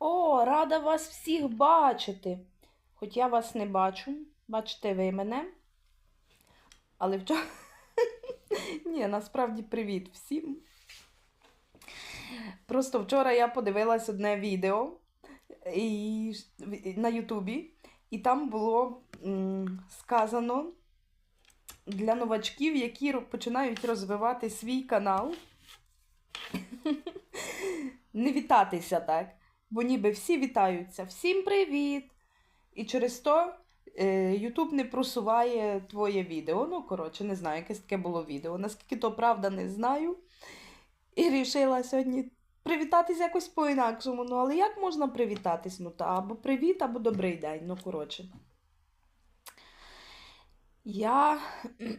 О, рада вас всіх бачити. Хоч я вас не бачу, бачите ви мене. Але вчора. Ні, насправді привіт всім. Просто вчора я подивилась одне відео і... на Ютубі, і там було м, сказано для новачків, які починають розвивати свій канал. Не вітатися так. Бо ніби всі вітаються. Всім привіт! І через то е, не просуває твоє відео. Ну, коротше, не знаю, якесь таке було відео. Наскільки то правда, не знаю. І вирішила сьогодні привітатись якось по-інакшому. Ну, але як можна привітатись? Ну, та або привіт, або добрий день. Ну, коротше. Я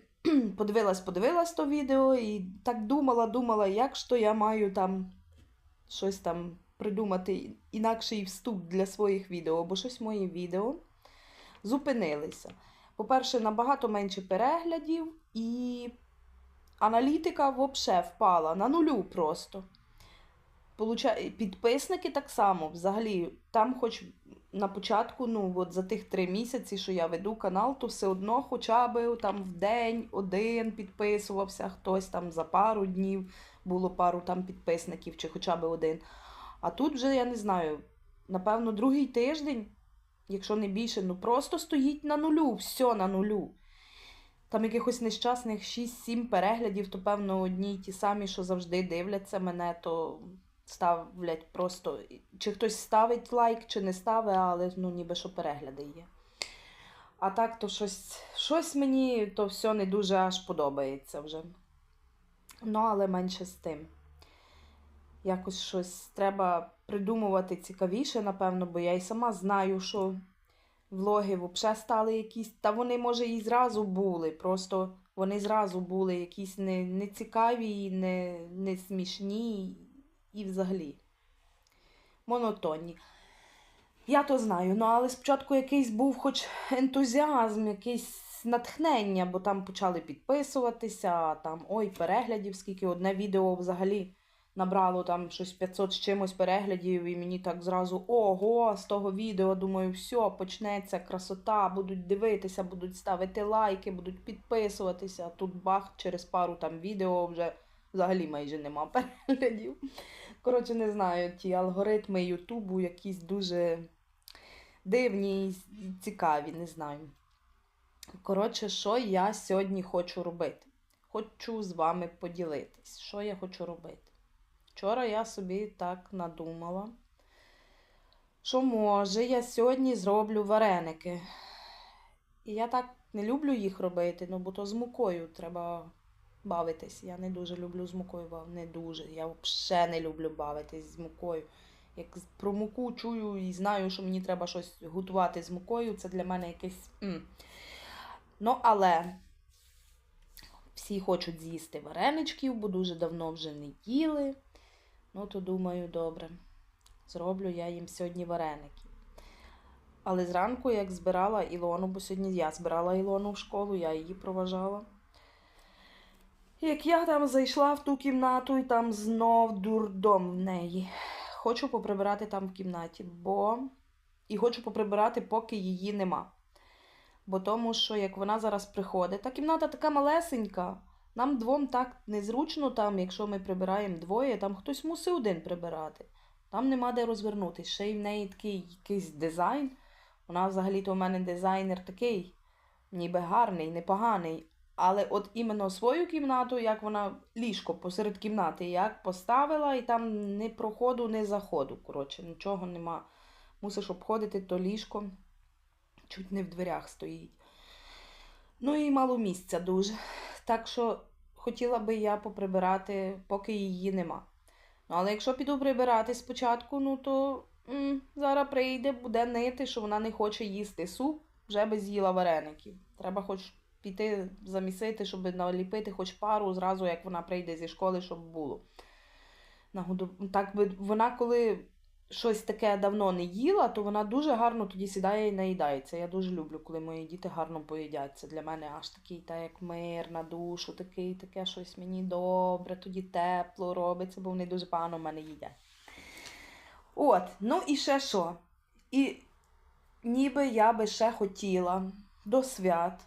подивилась, подивилась то відео і так думала, думала, як то я маю там щось там придумати інакший вступ для своїх відео, бо щось мої відео зупинилися. По-перше, набагато менше переглядів, і аналітика взагалі впала на нулю просто. Підписники так само, взагалі, там хоч на початку, ну от за тих три місяці, що я веду канал, то все одно хоча б там в день один підписувався, хтось там за пару днів було пару там підписників, чи хоча б один. А тут вже я не знаю, напевно, другий тиждень, якщо не більше, ну просто стоїть на нулю, все на нулю. Там якихось нещасних 6-7 переглядів, то певно одні й ті самі, що завжди дивляться мене, то ставлять просто. Чи хтось ставить лайк, чи не ставить, але ну ніби що перегляди є. А так, то щось, щось мені то все не дуже аж подобається вже. Ну, але менше з тим. Якось щось треба придумувати цікавіше, напевно, бо я й сама знаю, що влоги взагалі стали якісь. Та вони, може, і зразу були. Просто вони зразу були якісь не, не цікаві, не, не смішні і взагалі монотонні. Я то знаю, ну але спочатку якийсь був хоч ентузіазм, якийсь натхнення, бо там почали підписуватися, там ой, переглядів, скільки одне відео взагалі набрало там щось 500 з чимось переглядів, і мені так зразу ого, з того відео, думаю, все, почнеться красота, будуть дивитися, будуть ставити лайки, будуть підписуватися. Тут бах, через пару там відео вже взагалі майже нема переглядів. Коротше, не знаю, ті алгоритми Ютубу якісь дуже дивні і цікаві, не знаю. Коротше, що я сьогодні хочу робити? Хочу з вами поділитись, що я хочу робити. Вчора я собі так надумала, що може я сьогодні зроблю вареники. І я так не люблю їх робити, ну бо то з мукою треба бавитись. Я не дуже люблю з мукою бавитись. Не дуже. Я взагалі не люблю бавитись з мукою. Як про муку чую і знаю, що мені треба щось готувати з мукою, це для мене якесь. м. Ну, але всі хочуть з'їсти вареничків, бо дуже давно вже не їли. Ну, то думаю, добре. Зроблю я їм сьогодні вареники. Але зранку, як збирала Ілону, бо сьогодні я збирала Ілону в школу, я її проважала. Як я там зайшла в ту кімнату і там знов дурдом в неї. Хочу поприбирати там в кімнаті, бо і хочу поприбирати, поки її нема. Бо тому, що як вона зараз приходить, та кімната така малесенька. Нам двом так незручно, там, якщо ми прибираємо двоє, там хтось мусить один прибирати. Там нема де розвернутися. Ще й в неї такий якийсь дизайн. Вона взагалі-то у мене дизайнер такий, ніби гарний, непоганий. Але от іменно свою кімнату, як вона ліжко посеред кімнати, як поставила, і там ні проходу, ні заходу. Коротше, нічого нема. Мусиш обходити то ліжко, чуть не в дверях стоїть. Ну і мало місця дуже. Так що хотіла би я поприбирати, поки її нема. Ну, але якщо піду прибирати спочатку, ну то м, зараз прийде, буде нити, що вона не хоче їсти суп, вже би з'їла вареників. Треба хоч піти замісити, щоб наліпити хоч пару зразу, як вона прийде зі школи, щоб було. Так би вона, коли щось таке давно не їла, то вона дуже гарно тоді сідає і наїдається. Я дуже люблю, коли мої діти гарно поїдять. Це для мене аж такий, та як мир на душу, такий, таке щось мені добре, тоді тепло робиться, бо вони дуже погано в мене їдять. От, ну і ще що? І ніби я би ще хотіла до свят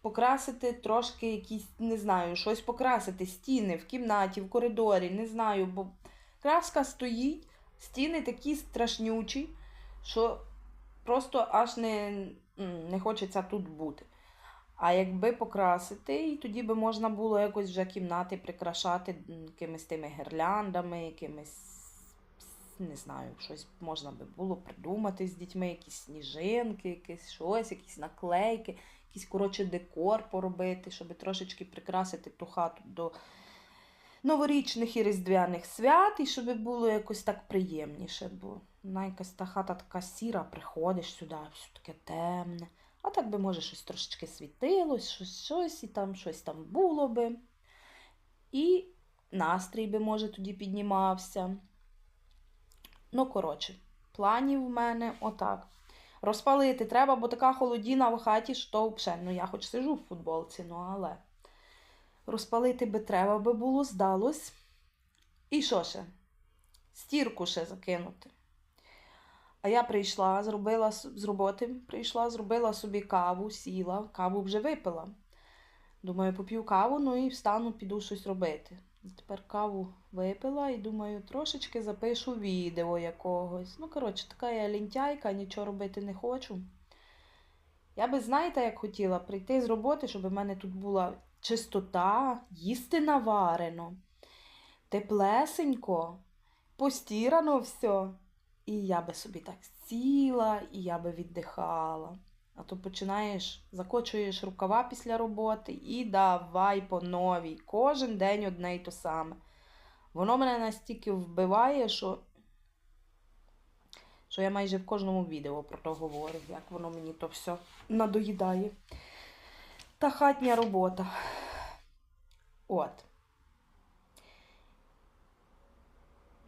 покрасити трошки якісь, не знаю, щось покрасити, стіни в кімнаті, в коридорі, не знаю, бо краска стоїть, стіни такі страшнючі, що просто аж не, не хочеться тут бути. А якби покрасити, і тоді би можна було якось вже кімнати прикрашати якимись тими гірляндами, якимись, не знаю, щось можна би було придумати з дітьми, якісь сніжинки, якесь щось, якісь наклейки, якийсь, коротше, декор поробити, щоб трошечки прикрасити ту хату до новорічних і різдвяних свят, і щоб було якось так приємніше, бо вона якась та хата така сіра, приходиш сюди, все таке темне. А так би, може, щось трошечки світилось, щось, щось, і там щось там було би. І настрій би, може, тоді піднімався. Ну, коротше, планів в мене отак. Розпалити треба, бо така холодіна в хаті, що взагалі, ну я хоч сижу в футболці, ну але. Розпалити би треба би було, здалось. І що ще? Стірку ще закинути. А я прийшла, зробила з роботи, прийшла, зробила собі каву, сіла, каву вже випила. Думаю, поп'ю каву, ну і встану, піду щось робити. Тепер каву випила і думаю, трошечки запишу відео якогось. Ну, коротше, така я лінтяйка, нічого робити не хочу. Я би, знаєте, як хотіла прийти з роботи, щоб в мене тут була чистота, їсти наварено, теплесенько, постірано все. І я би собі так сіла, і я би віддихала. А то починаєш, закочуєш рукава після роботи і давай по новій. Кожен день одне й то саме. Воно мене настільки вбиває, що, що я майже в кожному відео про то говорю, як воно мені то все надоїдає. Та хатня робота. От.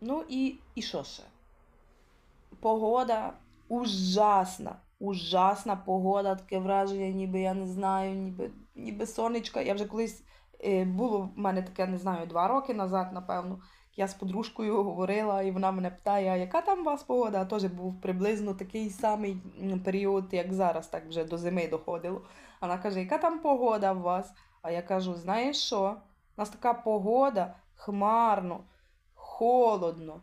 Ну і, і що ще? Погода ужасна. Ужасна погода, таке враження, ніби я не знаю, ніби, ніби сонечка. Я вже колись е, було в мене таке, не знаю, два роки назад, напевно. Я з подружкою говорила, і вона мене питає, яка там у вас погода? А теж був приблизно такий самий період, як зараз, так вже до зими доходило. Вона каже, яка там погода у вас? А я кажу, знаєш що? У нас така погода хмарно, холодно,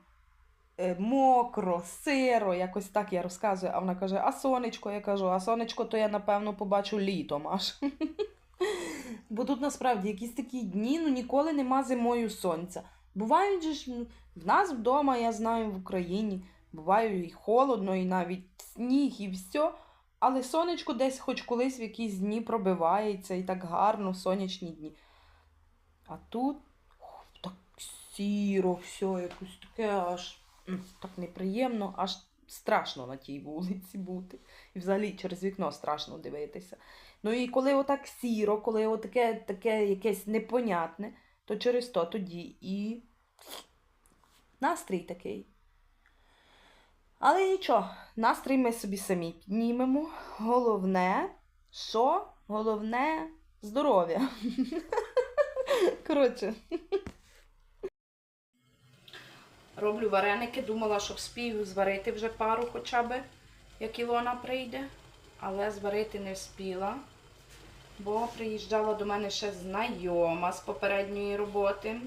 е, мокро, сиро, якось так я розказую. А вона каже, а сонечко? Я кажу, а сонечко, то я напевно побачу літом аж. Бо тут насправді якісь такі дні, ну ніколи нема зимою сонця. Бувають же ж в нас вдома, я знаю, в Україні. Буває і холодно, і навіть сніг, і все. Але сонечко десь хоч колись в якісь дні пробивається і так гарно, сонячні дні. А тут ух, так сіро, все, якось таке аж так неприємно, аж страшно на тій вулиці бути. І взагалі через вікно страшно дивитися. Ну і коли отак сіро, коли отаке таке якесь непонятне, то через то тоді і настрій такий. Але нічого, настрій ми собі самі піднімемо. Головне, що? Головне здоров'я. Коротше. Роблю вареники, думала, що вспію зварити вже пару хоча б, як Ілона прийде, але зварити не вспіла, бо приїжджала до мене ще знайома з попередньої роботи.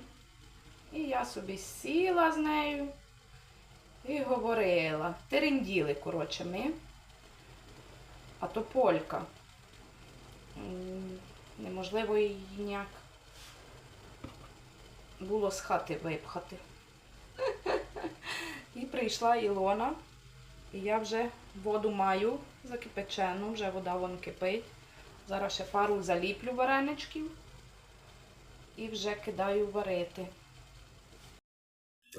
І я собі сіла з нею і говорила. Теренділи, коротше, ми. А то полька. Неможливо її ніяк було з хати випхати. І прийшла Ілона, і я вже воду маю закипячену, вже вода вон кипить. Зараз ще пару заліплю вареничків і вже кидаю варити.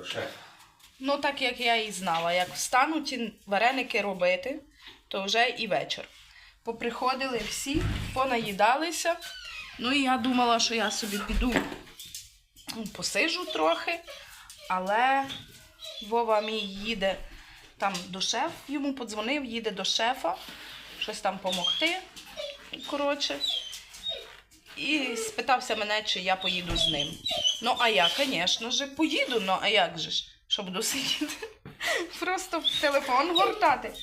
Шеф. Ну, так як я і знала, як встану ті вареники робити, то вже і вечір. Поприходили всі, понаїдалися. Ну і я думала, що я собі піду посижу трохи, але Вова мій їде там до шеф, йому подзвонив, їде до шефа, щось там помогти. Коротше. І спитався мене, чи я поїду з ним. Ну, а я, звісно ж, поїду, ну а як же ж, що буду просто в телефон гортати.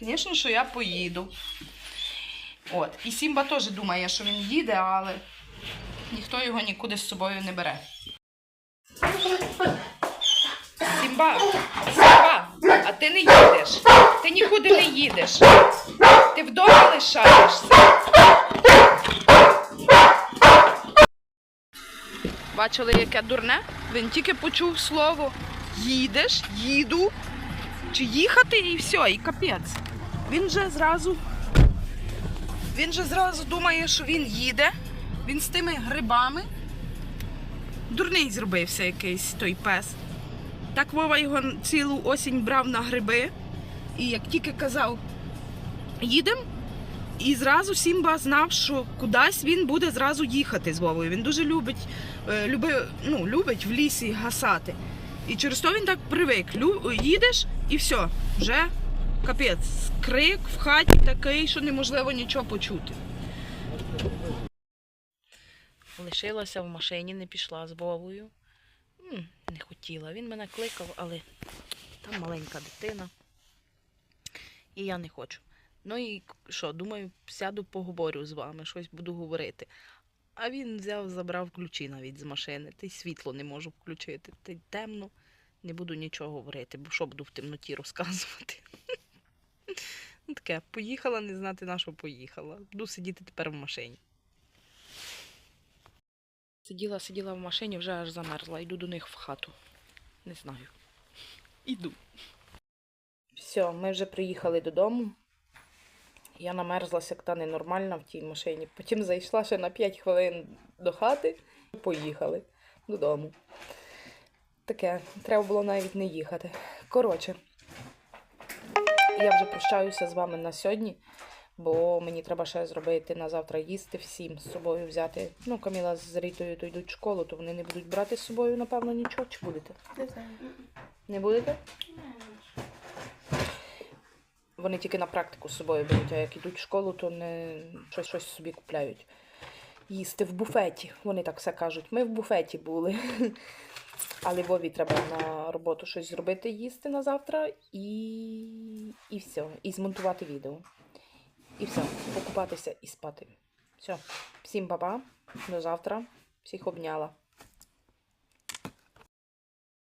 Звісно, що я поїду. От. І Сімба теж думає, що він їде, але ніхто його нікуди з собою не бере. Сімба, Сімба, а ти не їдеш. Ти нікуди не їдеш. Ти вдома лишаєшся. Бачили, яке дурне? Він тільки почув слово їдеш, їду, чи їхати, і все, і капець. Він же зразу. Він же зразу думає, що він їде. Він з тими грибами. Дурний зробився якийсь той пес. Так Вова його цілу осінь брав на гриби. І як тільки казав, їдемо, і зразу Сімба знав, що кудись він буде зразу їхати з Вовою. Він дуже любить, е, люби, ну, любить в лісі гасати. І через то він так привик. Лю, їдеш і все, вже капець. Крик в хаті такий, що неможливо нічого почути. Лишилася в машині, не пішла з Вовою. Не хотіла. Він мене кликав, але там маленька дитина. І я не хочу. Ну і що, думаю, сяду поговорю з вами, щось буду говорити. А він взяв, забрав ключі навіть з машини, та й світло не можу включити. Та й темно, не буду нічого говорити, бо що буду в темноті розказувати. Ну, Таке, поїхала, не знати на що поїхала. Буду сидіти тепер в машині. Сиділа, сиділа в машині, вже аж замерзла. Йду до них в хату. Не знаю. Іду. Все, ми вже приїхали додому. Я намерзлася як та ненормальна в тій машині. Потім зайшла ще на 5 хвилин до хати і поїхали додому. Таке, треба було навіть не їхати. Коротше, я вже прощаюся з вами на сьогодні, бо мені треба ще зробити на завтра їсти всім з собою взяти. Ну, Каміла з Рітою то йдуть в школу, то вони не будуть брати з собою, напевно, нічого. Чи будете? Не знаю. Не будете? Вони тільки на практику з собою беруть, а як йдуть в школу, то не щось, щось собі купляють. Їсти в буфеті. Вони так все кажуть. Ми в буфеті були. Але Вові треба на роботу щось зробити, їсти на завтра і, і все. І змонтувати відео. І все. Покупатися і спати. Все. Всім па-па. До завтра. Всіх обняла.